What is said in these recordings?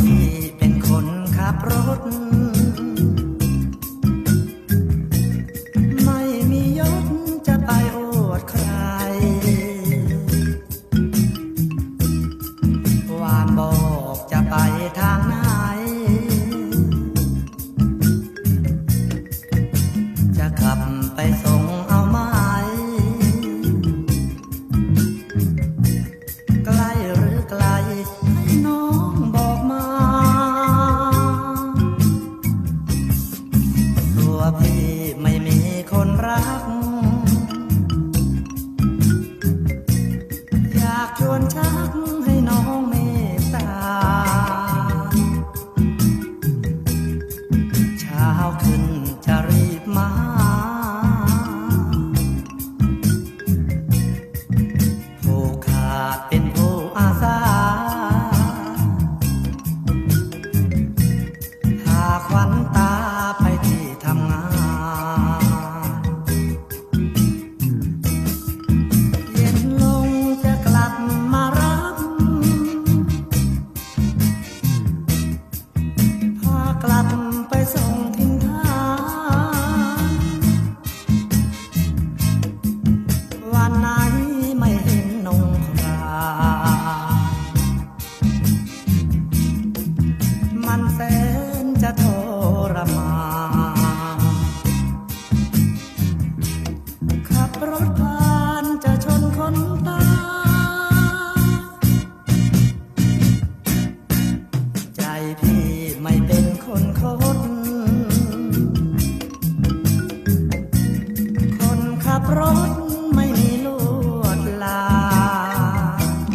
พี่เป็นคนขับรถ ไม่มีคนรัก รถไม่มีลวดลาย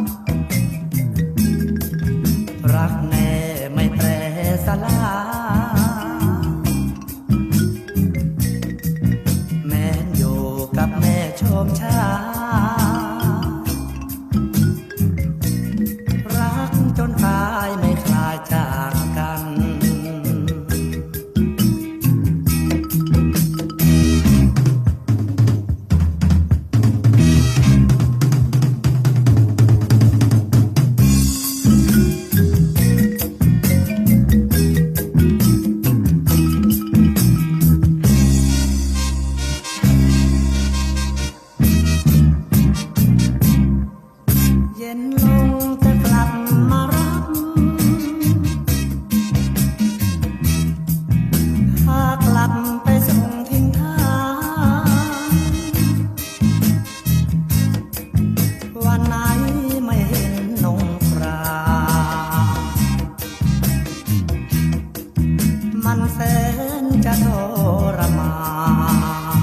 รักแน่ไม่แปรสลาแม่อยกับแม่ชมชา นจะทรมาน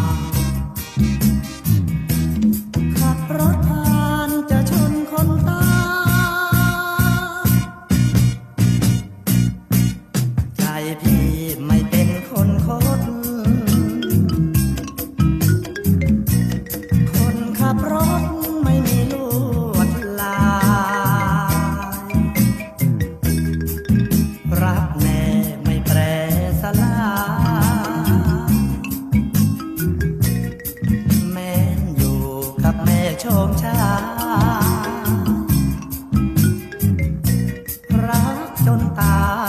ชมชารักจนตาย